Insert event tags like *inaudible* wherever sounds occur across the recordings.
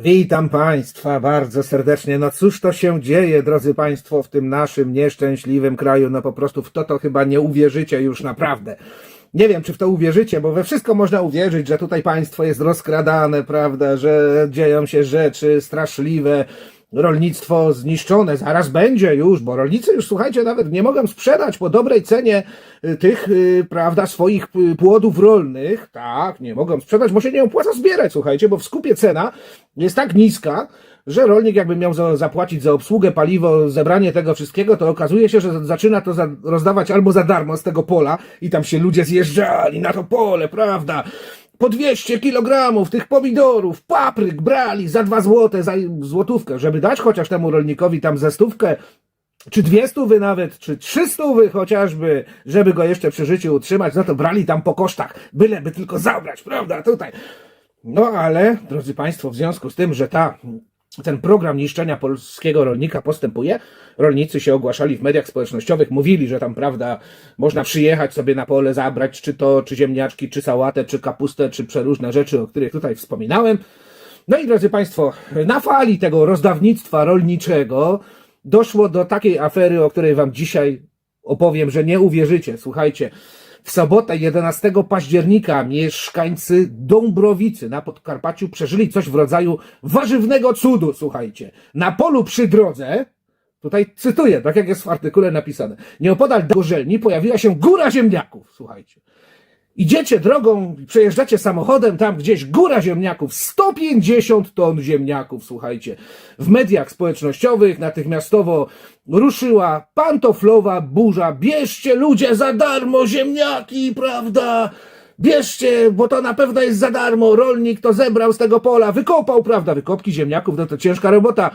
Witam Państwa bardzo serdecznie. No cóż to się dzieje, drodzy Państwo, w tym naszym nieszczęśliwym kraju? No po prostu w to to chyba nie uwierzycie już naprawdę. Nie wiem, czy w to uwierzycie, bo we wszystko można uwierzyć, że tutaj państwo jest rozkradane, prawda, że dzieją się rzeczy straszliwe, rolnictwo zniszczone, zaraz będzie już, bo rolnicy już, słuchajcie, nawet nie mogą sprzedać po dobrej cenie y, tych, y, prawda, swoich y, płodów rolnych, tak, nie mogą sprzedać, bo się nie opłaca zbierać, słuchajcie, bo w skupie cena jest tak niska, że rolnik jakby miał za, zapłacić za obsługę, paliwo, zebranie tego wszystkiego, to okazuje się, że zaczyna to rozdawać albo za darmo z tego pola i tam się ludzie zjeżdżali na to pole, prawda? Po 200 kilogramów tych pomidorów, papryk brali za dwa złote, za złotówkę, żeby dać chociaż temu rolnikowi tam ze stówkę, czy dwie stówy nawet, czy trzy stówy chociażby, żeby go jeszcze przy życiu utrzymać, no to brali tam po kosztach, byleby tylko zabrać, prawda, tutaj. No ale, drodzy Państwo, w związku z tym, że ta, ten program niszczenia polskiego rolnika postępuje, rolnicy się ogłaszali w mediach społecznościowych, mówili, że tam, prawda, można przyjechać sobie na pole, zabrać czy to, czy ziemniaczki, czy sałatę, czy kapustę, czy przeróżne rzeczy, o których tutaj wspominałem. No i drodzy Państwo, na fali tego rozdawnictwa rolniczego doszło do takiej afery, o której Wam dzisiaj opowiem, że nie uwierzycie. Słuchajcie, w sobotę 11 października mieszkańcy Dąbrowicy na Podkarpaciu przeżyli coś w rodzaju warzywnego cudu, słuchajcie. Na polu przy drodze, tutaj cytuję, tak jak jest w artykule napisane, nieopodal Gorzelni pojawiła się góra ziemniaków, słuchajcie. Idziecie drogą, przejeżdżacie samochodem, tam gdzieś góra ziemniaków, 150 ton ziemniaków, słuchajcie. W mediach społecznościowych natychmiastowo ruszyła pantoflowa burza. Bierzcie ludzie za darmo ziemniaki, prawda? Bierzcie, bo to na pewno jest za darmo. Rolnik to zebrał z tego pola, wykopał, prawda? Wykopki ziemniaków, no to ciężka robota.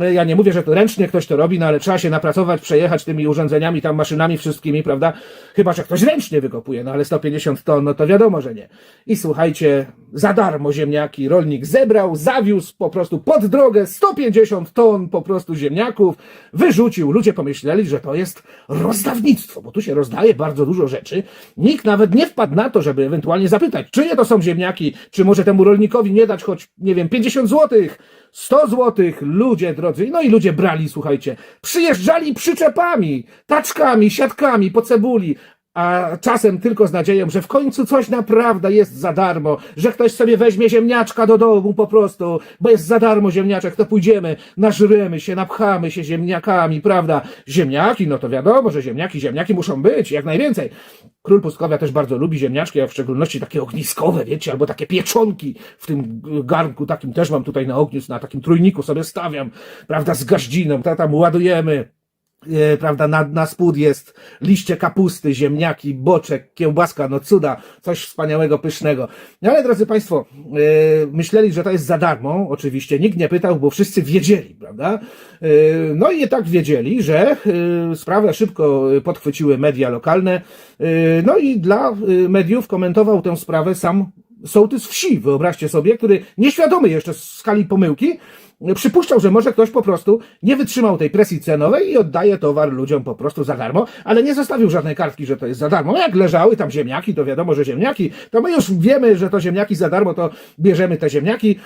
E, Ja nie mówię, że to ręcznie ktoś to robi, no ale trzeba się napracować, przejechać tymi urządzeniami, tam maszynami wszystkimi, prawda? Chyba, że ktoś ręcznie wykopuje, no ale 150 ton, no to wiadomo, że nie. I słuchajcie, za darmo ziemniaki rolnik zebrał, zawiózł po prostu pod drogę 150 ton po prostu ziemniaków, wyrzucił. Ludzie pomyśleli, że to jest rozdawnictwo, bo tu się rozdaje bardzo dużo rzeczy. Nikt nawet nie wpadł na to, żeby ewentualnie zapytać, czyje to są ziemniaki, czy może temu rolnikowi nie dać choć, nie wiem, 50 złotych, 100 złotych, ludzie no i ludzie brali, słuchajcie, przyjeżdżali przyczepami, taczkami, siatkami po cebuli, a czasem tylko z nadzieją, że w końcu coś naprawdę jest za darmo, że ktoś sobie weźmie ziemniaczka do domu po prostu, bo jest za darmo ziemniaczek, to pójdziemy, nażrymy się, napchamy się ziemniakami, prawda? Ziemniaki, no to wiadomo, że ziemniaki, ziemniaki muszą być, jak najwięcej. Król Pustkowia też bardzo lubi ziemniaczki, a w szczególności takie ogniskowe, wiecie, albo takie pieczonki w tym garnku takim też mam tutaj na ogniu, na takim trójniku sobie stawiam, prawda, z gaździną, ta tam ładujemy prawda, na, na spód jest liście kapusty, ziemniaki, boczek, kiełbaska, no cuda, coś wspaniałego, pysznego. No ale drodzy Państwo, e, myśleli, że to jest za darmo, oczywiście, nikt nie pytał, bo wszyscy wiedzieli, prawda? E, no i tak wiedzieli, że e, sprawę szybko podchwyciły media lokalne, e, no i dla e, mediów komentował tę sprawę sam sołtys wsi, wyobraźcie sobie, który nieświadomy jeszcze skali pomyłki, przypuszczał, że może ktoś po prostu nie wytrzymał tej presji cenowej i oddaje towar ludziom po prostu za darmo, ale nie zostawił żadnej kartki, że to jest za darmo. No Jak leżały tam ziemniaki, to wiadomo, że ziemniaki, to my już wiemy, że to ziemniaki za darmo, to bierzemy te ziemniaki.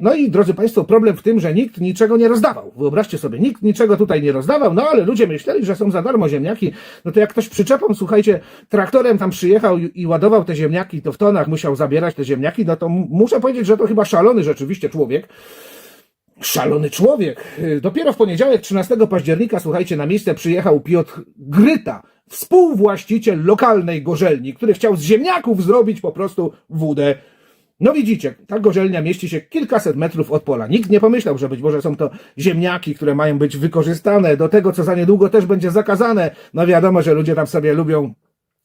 No i drodzy Państwo, problem w tym, że nikt niczego nie rozdawał. Wyobraźcie sobie, nikt niczego tutaj nie rozdawał, no ale ludzie myśleli, że są za darmo ziemniaki. No to jak ktoś przyczepą, słuchajcie, traktorem tam przyjechał i, ładował te ziemniaki, to w tonach musiał zabierać te ziemniaki, no to muszę powiedzieć, że to chyba szalony rzeczywiście człowiek. Szalony człowiek. Dopiero w poniedziałek, 13 października, słuchajcie, na miejsce przyjechał Piotr Gryta, współwłaściciel lokalnej gorzelni, który chciał z ziemniaków zrobić po prostu wódę. No widzicie, ta gorzelnia mieści się kilkaset metrów od pola. Nikt nie pomyślał, że być może są to ziemniaki, które mają być wykorzystane do tego, co za niedługo też będzie zakazane. No wiadomo, że ludzie tam sobie lubią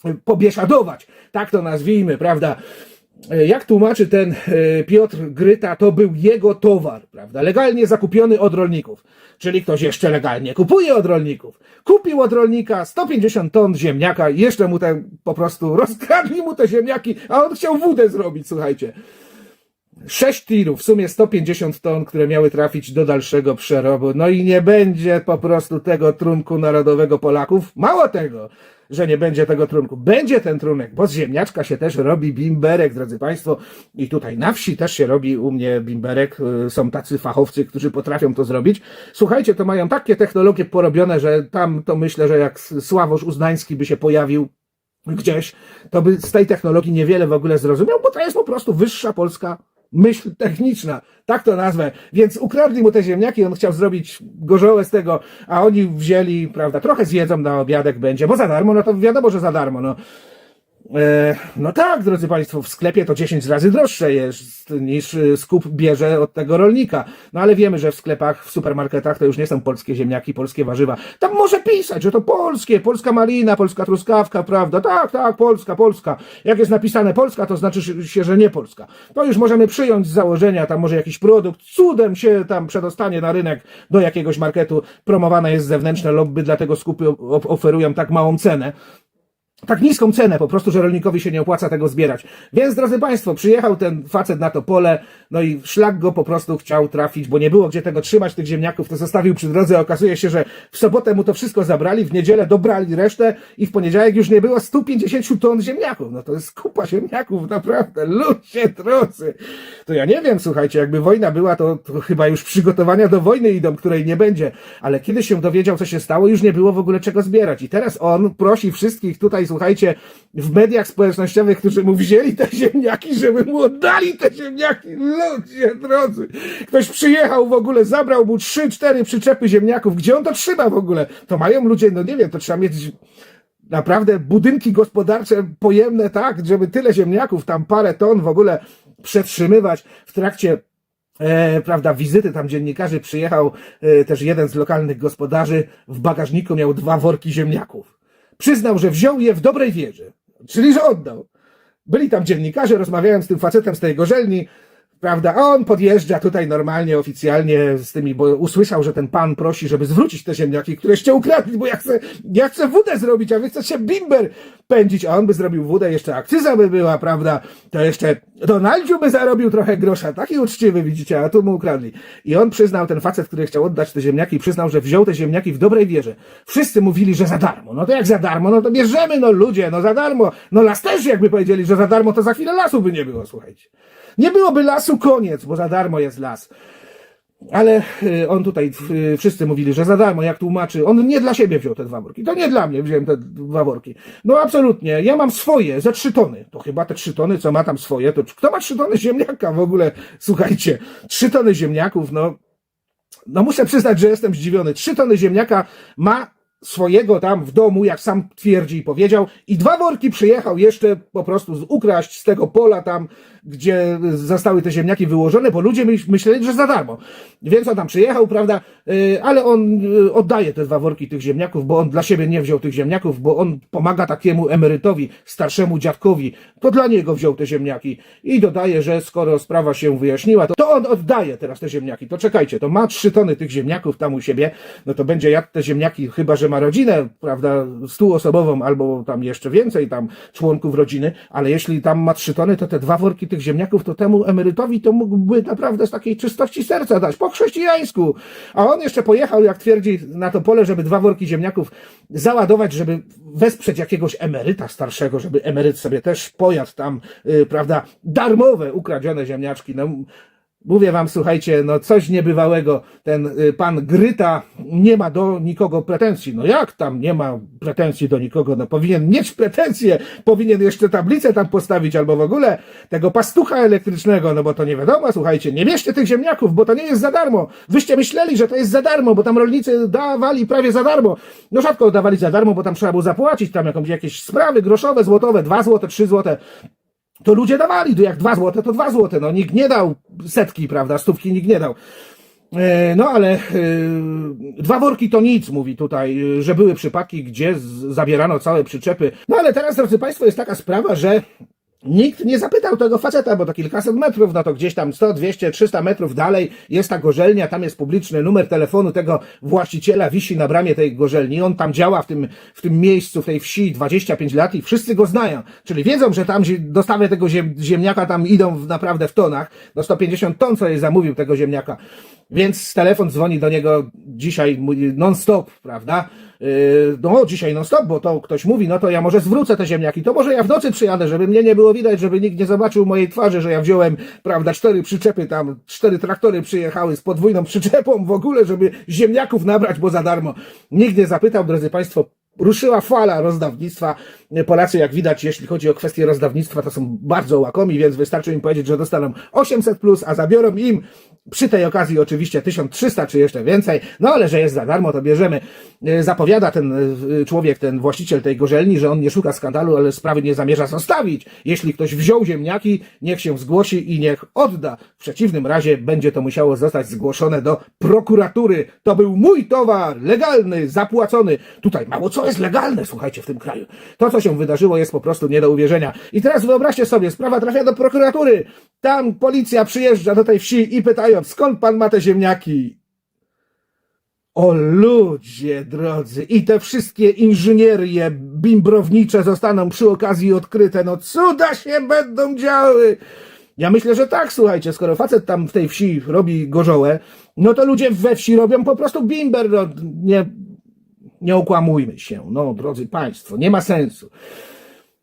y, pobieszadować, tak to nazwijmy, prawda? E, Jak tłumaczy ten e, Piotr Gryta, to był jego towar, prawda? Legalnie zakupiony od rolników. Czyli ktoś jeszcze legalnie kupuje od rolników. Kupił od rolnika 150 ton ziemniaka jeszcze mu ten po prostu *laughs* rozkradli mu te ziemniaki, a on chciał wódę zrobić, słuchajcie. Sześć tirów, w sumie 150 ton, które miały trafić do dalszego przerobu. No i nie będzie po prostu tego trunku narodowego Polaków. Mało tego, że nie będzie tego trunku. Będzie ten trunek, bo z ziemniaczka się też robi bimberek, drodzy Państwo. I tutaj na wsi też się robi u mnie bimberek. Y, Są tacy fachowcy, którzy potrafią to zrobić. Słuchajcie, to mają takie technologie porobione, że tam to myślę, że jak Sławosz Uznański by się pojawił gdzieś, to by z tej technologii niewiele w ogóle zrozumiał, bo to jest po prostu wyższa polska myśl techniczna, tak to nazwę. Więc ukradli mu te ziemniaki, on chciał zrobić gorzołę z tego, a oni wzięli, prawda, trochę zjedzą na obiadek będzie, bo za darmo, no to wiadomo, że za darmo, no. E, no tak, drodzy Państwo, w sklepie to 10 razy droższe jest niż y, skup bierze od tego rolnika. No ale wiemy, że w sklepach, w supermarketach to już nie są polskie ziemniaki, polskie warzywa. Tam może pisać, że to polskie, polska malina, polska truskawka, prawda? Tak, tak, polska, polska. Jak jest napisane polska, to znaczy się, że nie polska. To już możemy przyjąć z założenia, tam może jakiś produkt cudem się tam przedostanie na rynek do jakiegoś marketu, promowane jest zewnętrzne lobby, dlatego skupy oferują tak małą cenę tak niską cenę po prostu, że rolnikowi się nie opłaca tego zbierać. Więc, drodzy Państwo, przyjechał ten facet na to pole, no i szlak go po prostu chciał trafić, bo nie było gdzie tego trzymać, tych ziemniaków, to zostawił przy drodze. Okazuje się, że w sobotę mu to wszystko zabrali, w niedzielę dobrali resztę i w poniedziałek już nie było 150 ton ziemniaków. No to jest kupa ziemniaków, naprawdę, ludzie drodzy. To ja nie wiem, słuchajcie, jakby wojna była, to, to chyba już przygotowania do wojny idą, której nie będzie. Ale kiedy się dowiedział, co się stało, już nie było w ogóle czego zbierać. I teraz on prosi wszystkich tutaj, słuchajcie, w mediach społecznościowych, którzy mu wzięli te ziemniaki, żeby mu oddali te ziemniaki. Ludzie drodzy. Ktoś przyjechał w ogóle, zabrał mu trzy, cztery przyczepy ziemniaków. Gdzie on to trzyma w ogóle? To mają ludzie, no nie wiem, to trzeba mieć naprawdę budynki gospodarcze pojemne tak, żeby tyle ziemniaków, tam parę ton w ogóle przetrzymywać w trakcie E, prawda, wizyty tam dziennikarzy przyjechał e, też jeden z lokalnych gospodarzy, w bagażniku miał dwa worki ziemniaków. Przyznał, że wziął je w dobrej wierze, czyli że oddał. Byli tam dziennikarze, rozmawiają z tym facetem z tej gorzelni, prawda, on podjeżdża tutaj normalnie, oficjalnie z tymi, bo usłyszał, że ten pan prosi, żeby zwrócić te ziemniaki, któreście ukradli, bo ja chcę, ja chcę wódę zrobić, a wy chcecie bimber pędzić, a on by zrobił wódę, jeszcze akcyza by była, prawda, to jeszcze Donaldziu by zarobił trochę grosza, taki uczciwy, widzicie, a tu mu ukradli. I on przyznał, ten facet, który chciał oddać te ziemniaki, przyznał, że wziął te ziemniaki w dobrej wierze. Wszyscy mówili, że za darmo. No to jak za darmo? No to bierzemy, no ludzie, no za darmo. No las też jakby powiedzieli, że za darmo, to za chwilę lasu by nie było, słuchajcie. Nie byłoby lasu, koniec, bo za darmo jest las. Ale y, on tutaj, y, wszyscy mówili, że za darmo, jak tłumaczy, on nie dla siebie wziął te dwa worki. To nie dla mnie wziąłem te dwa worki. No absolutnie, ja mam swoje, za trzy tony. To chyba te trzy tony, co ma tam swoje, to kto ma trzy tony ziemniaka w ogóle? Słuchajcie, trzy tony ziemniaków, no, no muszę przyznać, że jestem zdziwiony. Trzy tony ziemniaka ma swojego tam w domu, jak sam twierdzi i powiedział, i dwa worki przyjechał jeszcze po prostu ukraść z tego pola tam, gdzie zostały te ziemniaki wyłożone, bo ludzie myśl- myśleli, że za darmo. Więc on tam przyjechał, prawda, yy, ale on yy, oddaje te dwa worki tych ziemniaków, bo on dla siebie nie wziął tych ziemniaków, bo on pomaga takiemu emerytowi, starszemu dziadkowi, to dla niego wziął te ziemniaki. I dodaje, że skoro sprawa się wyjaśniła, to, to on oddaje teraz te ziemniaki. To czekajcie, to ma trzy tony tych ziemniaków tam u siebie, no to będzie jadł te ziemniaki, chyba że ma rodzinę, prawda, stuosobową albo tam jeszcze więcej tam członków rodziny, ale jeśli tam ma trzy tony, to te dwa worki tych ziemniaków, to temu emerytowi to mógłby naprawdę z takiej czystości serca dać, po chrześcijańsku. A on jeszcze pojechał, jak twierdzi, na to pole, żeby dwa worki ziemniaków załadować, żeby wesprzeć jakiegoś emeryta starszego, żeby emeryt sobie też pojadł tam, y, prawda, darmowe, ukradzione ziemniaczki. No, Mówię wam, słuchajcie, no coś niebywałego. Ten y, pan Gryta nie ma do nikogo pretensji. No jak tam nie ma pretensji do nikogo? No powinien mieć pretensje, powinien jeszcze tablicę tam postawić albo w ogóle tego pastucha elektrycznego, no bo to nie wiadomo, słuchajcie, nie bierzcie tych ziemniaków, bo to nie jest za darmo. Wyście myśleli, że to jest za darmo, bo tam rolnicy dawali prawie za darmo. No rzadko dawali za darmo, bo tam trzeba było zapłacić, tam jakąś, jakieś sprawy groszowe, złotowe, dwa złote, trzy złote to ludzie dawali, jak dwa złote, to dwa złote, no nikt nie dał setki, prawda, stówki nikt nie dał. E, No ale e, dwa worki to nic, mówi tutaj, e, że były przypadki, gdzie zabierano całe przyczepy. No ale teraz, drodzy Państwo, jest taka sprawa, że nikt nie zapytał tego faceta, bo to kilkaset metrów, no to gdzieś tam 100, 200, 300 metrów dalej jest ta gorzelnia, tam jest publiczny numer telefonu tego właściciela, wisi na bramie tej gorzelni, on tam działa w tym, w tym miejscu, w tej wsi 25 lat i wszyscy go znają, czyli wiedzą, że tam dostawy tego ziem, ziemniaka tam idą w, naprawdę w tonach, no 150 ton, co jej zamówił tego ziemniaka, więc telefon dzwoni do niego dzisiaj non-stop, prawda? Yy, no dzisiaj non stop, bo to ktoś mówi, no to ja może zwrócę te ziemniaki, to może ja w nocy przyjadę, żeby mnie nie było widać, żeby nikt nie zobaczył mojej twarzy, że ja wziąłem, prawda, cztery przyczepy tam, cztery traktory przyjechały z podwójną przyczepą w ogóle, żeby ziemniaków nabrać, bo za darmo. Nikt nie zapytał, drodzy Państwo, ruszyła fala rozdawnictwa. Polacy, jak widać, jeśli chodzi o kwestie rozdawnictwa, to są bardzo łakomi, więc wystarczy im powiedzieć, że dostaną 800 plus, a zabiorą im przy tej okazji oczywiście 1300 czy jeszcze więcej, no ale że jest za darmo, to bierzemy. E, Zapowiada ten e, człowiek, ten właściciel tej gorzelni, że on nie szuka skandalu, ale sprawy nie zamierza zostawić. Jeśli ktoś wziął ziemniaki, niech się zgłosi i niech odda. W przeciwnym razie będzie to musiało zostać zgłoszone do prokuratury. To był mój towar, legalny, zapłacony. Tutaj mało co jest legalne, słuchajcie, w tym kraju. To, co się wydarzyło, jest po prostu nie do uwierzenia. I teraz wyobraźcie sobie, sprawa trafia do prokuratury. Tam policja przyjeżdża do tej wsi i pytają, skąd pan ma te ziemniaki? O ludzie drodzy, i te wszystkie inżynierie bimbrownicze zostaną przy okazji odkryte. No cuda się będą działy. Ja myślę, że tak, słuchajcie, skoro facet tam w tej wsi robi gorzołę, no to ludzie we wsi robią po prostu bimber, no, nie, nie okłamujmy się, no drodzy państwo, nie ma sensu.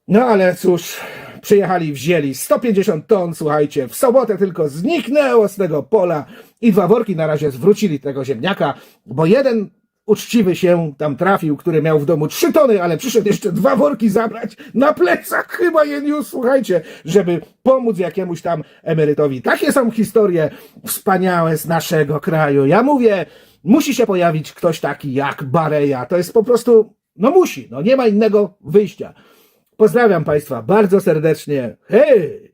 No ale cóż, przyjechali, wzięli 150 ton, słuchajcie, w sobotę tylko zniknęło z tego pola i dwa worki na razie zwrócili tego ziemniaka, bo jeden uczciwy się tam trafił, który miał w domu trzy tony, ale przyszedł jeszcze dwa worki zabrać na plecach, chyba je niósł, słuchajcie, żeby pomóc jakiemuś tam emerytowi. Takie są historie wspaniałe z naszego kraju. Ja mówię, musi się pojawić ktoś taki jak Bareja. To jest po prostu, no musi, no nie ma innego wyjścia. Pozdrawiam Państwa bardzo serdecznie. Hej!